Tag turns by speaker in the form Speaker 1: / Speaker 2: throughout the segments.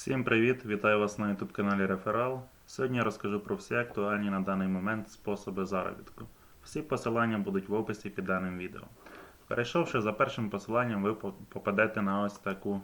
Speaker 1: Всім привіт! Вітаю вас на YouTube каналі Реферал. Сьогодні я розкажу про всі актуальні на даний момент способи заробітку. Всі посилання будуть в описі під даним відео. Перейшовши за першим посиланням, ви попадете на ось таку.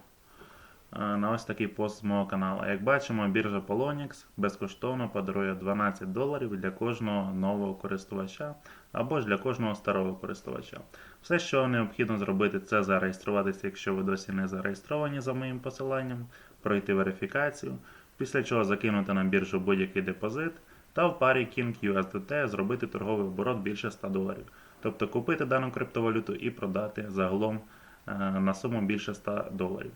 Speaker 1: На ось такий пост з мого каналу. Як бачимо, біржа Polonix безкоштовно подарує 12 доларів для кожного нового користувача або ж для кожного старого користувача. Все, що необхідно зробити, це зареєструватися, якщо ви досі не зареєстровані за моїм посиланням, пройти верифікацію, після чого закинути на біржу будь-який депозит та в парі King USDT зробити торговий оборот більше 100 доларів. Тобто купити дану криптовалюту і продати загалом е, на суму більше 100 доларів.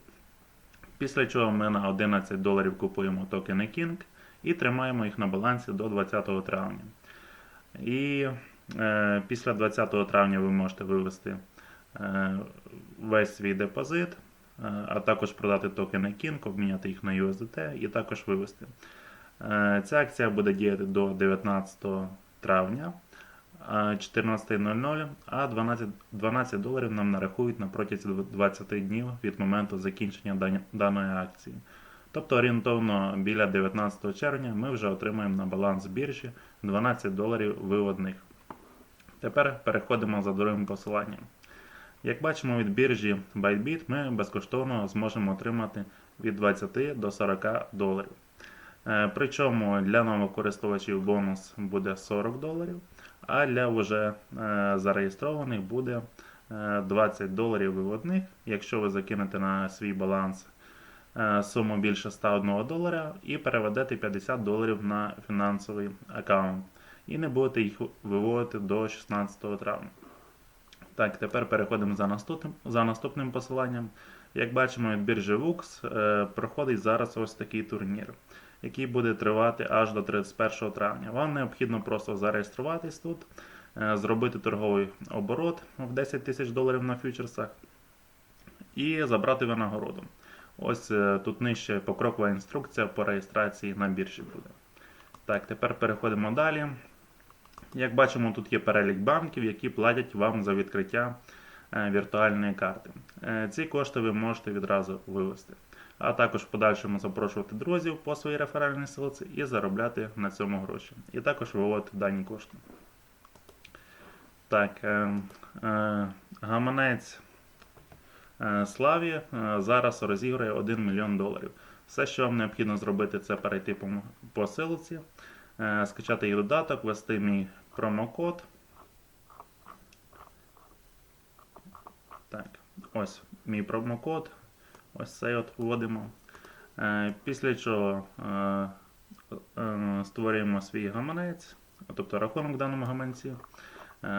Speaker 1: Після чого ми на 11 доларів купуємо токени King і тримаємо їх на балансі до 20 травня. І е, після 20 травня ви можете вивести е, весь свій депозит, е, а також продати токени King, обміняти їх на USDT і також вивести. Е, ця акція буде діяти до 19 травня 14.00, а 12, 12 доларів нам нарахують на протязі 20 днів від моменту закінчення дан- даної акції. Тобто орієнтовно біля 19 червня ми вже отримаємо на баланс біржі 12 доларів виводних. Тепер переходимо за другим посиланням. Як бачимо від біржі Bybit, ми безкоштовно зможемо отримати від 20 до 40 доларів. Е, Причому для нових користувачів бонус буде 40 доларів, а для вже е, зареєстрованих буде е, 20 доларів виводних, якщо ви закинете на свій баланс е, суму більше 101 долара і переведете 50 доларів на фінансовий аккаунт. І не будете їх виводити до 16 травня. Так, тепер переходимо за наступним, за наступним посиланням. Як бачимо від біржі VUX, е, проходить зараз ось такий турнір, який буде тривати аж до 31 травня. Вам необхідно просто зареєструватись тут, е, зробити торговий оборот в 10 тисяч доларів на фьючерсах і забрати винагороду. Ось е, тут нижче покрокова інструкція по реєстрації на біржі буде. Так, тепер переходимо далі. Як бачимо, тут є перелік банків, які платять вам за відкриття віртуальної карти. Е, Ці кошти ви можете відразу вивести. А також в подальшому запрошувати друзів по своїй реферальній силці і заробляти на цьому гроші. І також виводити дані кошти. Так, е, е, гаманець е, Славі е, зараз розігрує 1 мільйон доларів. Все, що вам необхідно зробити, це перейти по, силці, е, скачати її додаток, ввести мій промокод. Так, ось мій промокод. Ось цей от вводимо. Е, Після чого е, е, створюємо свій гаманець, тобто рахунок в даному гаманці.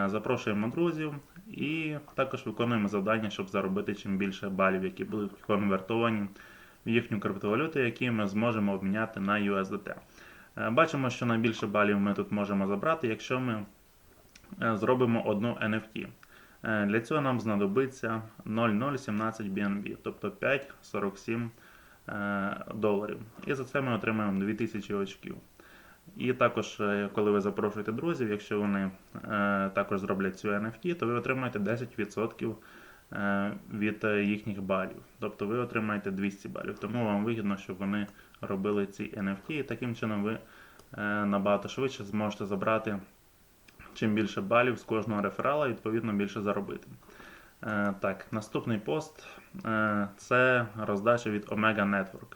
Speaker 1: Запрошуємо друзів і також виконуємо завдання, щоб заробити чим більше балів, які будуть конвертовані в їхню криптовалюту, які ми зможемо обміняти на USDT. Бачимо, що найбільше балів ми тут можемо забрати, якщо ми зробимо одну NFT. Е, Для цього нам знадобиться 0,017 BNB, тобто 5,47 е, доларів. І за це ми отримаємо 2000 очків. І також, е, коли ви запрошуєте друзів, якщо вони також зроблять цю NFT, то ви отримаєте 10% е, від їхніх балів. Тобто ви отримаєте 200 балів. Тому вам вигідно, щоб вони робили ці NFT, і таким чином ви набагато швидше зможете забрати чим більше балів з кожного реферала, відповідно більше заробити. Е, так, наступний пост е, це роздача від Omega Network.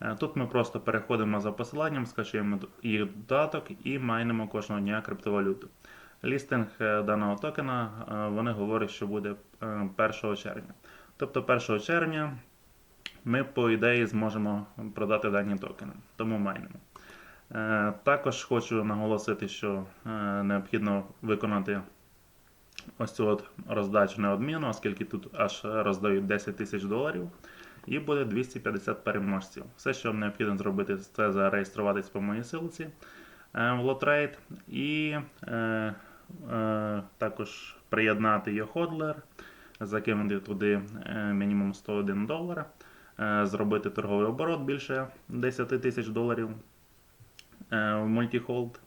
Speaker 1: Е, Тут ми просто переходимо за посиланням, скачуємо їх додаток і майнимо кожного дня криптовалюту. Лістинг даного токена вони говорять, що буде е, 1 червня. Тобто 1 червня ми, по ідеї, зможемо продати дані токени, тому майнимо. Е, Також хочу наголосити, що е, необхідно виконати ось цю от роздачу неодмінно, оскільки тут аж роздають 10 тисяч доларів. І буде 250 переможців. Все, що вам необхідно зробити, це зареєструватись по моїй силці е, в Лотрейд і е, е, також приєднати YoHodler, закинути туди мінімум 101 долар, е, зробити торговий оборот більше 10 тисяч доларів в мультіхолд.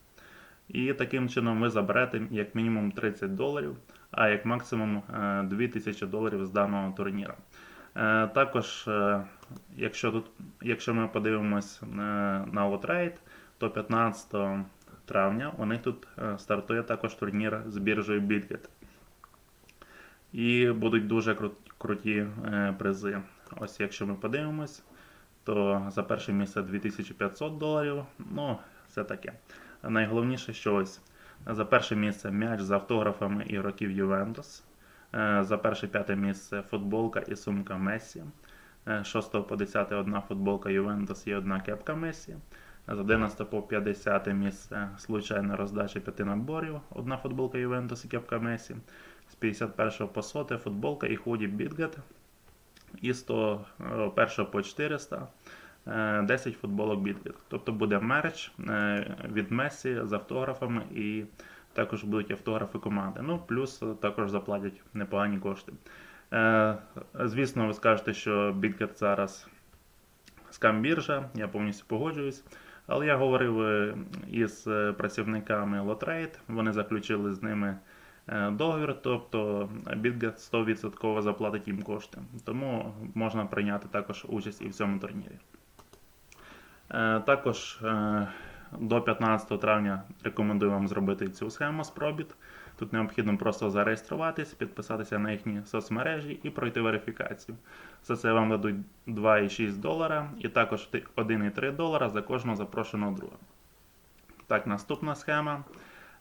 Speaker 1: І таким чином ви заберете як мінімум 30 доларів, а як максимум е, 2000 доларів з даного турніра. Е, Також, е, якщо, тут, якщо ми подивимось е, на лотрейд, то 15 травня у них тут е, стартує також турнір з біржею Bitget. І будуть дуже круті е, призи. Ось якщо ми подивимось, то за перше місце 2500 доларів. Ну, це таке. Найголовніше, що ось за перше місце м'яч з автографами ігроків Ювентус. Е, За перше п'яте місце футболка і сумка Месі. З 6 по 10 одна футболка Ювентус і одна кепка Месі. З 11 по 50 місце случайна роздача п'яти наборів, одна футболка Ювентус і кепка Месі. З 51 по 100 футболка і худі Бітгет. І з 101 по 400 е, 10 футболок Бітгет. Тобто буде мерч е, від Месі з автографами і також будуть автографи команди. Ну, плюс е, також заплатять непогані кошти. Е, Звісно, ви скажете, що Бітгет зараз скам-біржа, я повністю погоджуюсь. Але я говорив е, із е, працівниками Лотрейд, вони заключили з ними е, договір, тобто BitGet 100% заплатить їм кошти. Тому можна прийняти також участь і в цьому турнірі. Е, Також е, до 15 травня рекомендую вам зробити цю схему спробіт. Тут необхідно просто зареєструватись, підписатися на їхні соцмережі і пройти верифікацію. За це вам дадуть 2,6 долара і також 1,3 долара за кожного запрошеного друга. Так, наступна схема.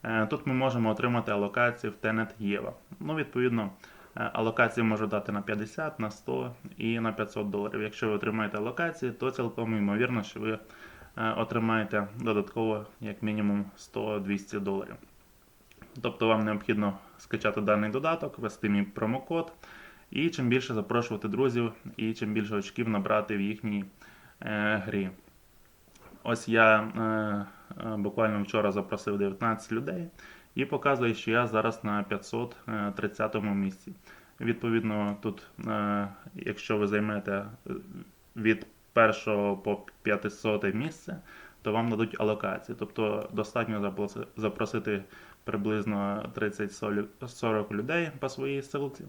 Speaker 1: Е, Тут ми можемо отримати алокацію в Tenet Єва. Ну, відповідно, алокації можу дати на 50, на 100 і на 500 доларів. Якщо ви отримаєте алокації, то цілком ймовірно, що ви е, отримаєте додатково як мінімум 100-200 доларів. Тобто вам необхідно скачати даний додаток, ввести мій промокод, і чим більше запрошувати друзів, і чим більше очків набрати в їхній е, грі. Ось я е, е, буквально вчора запросив 19 людей і показує, що я зараз на 530 місці. Відповідно, тут, е, якщо ви займете е, від 1 по 500 місце, то вам дадуть алокації. Тобто достатньо запросити приблизно 30-40 людей по своїй ссылці.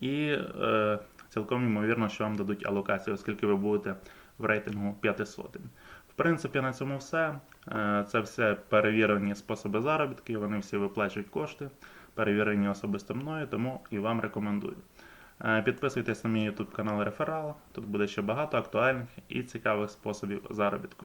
Speaker 1: І е, цілком ймовірно, що вам дадуть алокацію, оскільки ви будете в рейтингу 500. Принципі, на цьому все. Е, Це все перевірені способи заробітки, вони всі виплачують кошти, перевірені особисто мною, тому і вам рекомендую. Е, Підписуйтесь на мій YouTube канал Реферал. Тут буде ще багато актуальних і цікавих способів заробітку.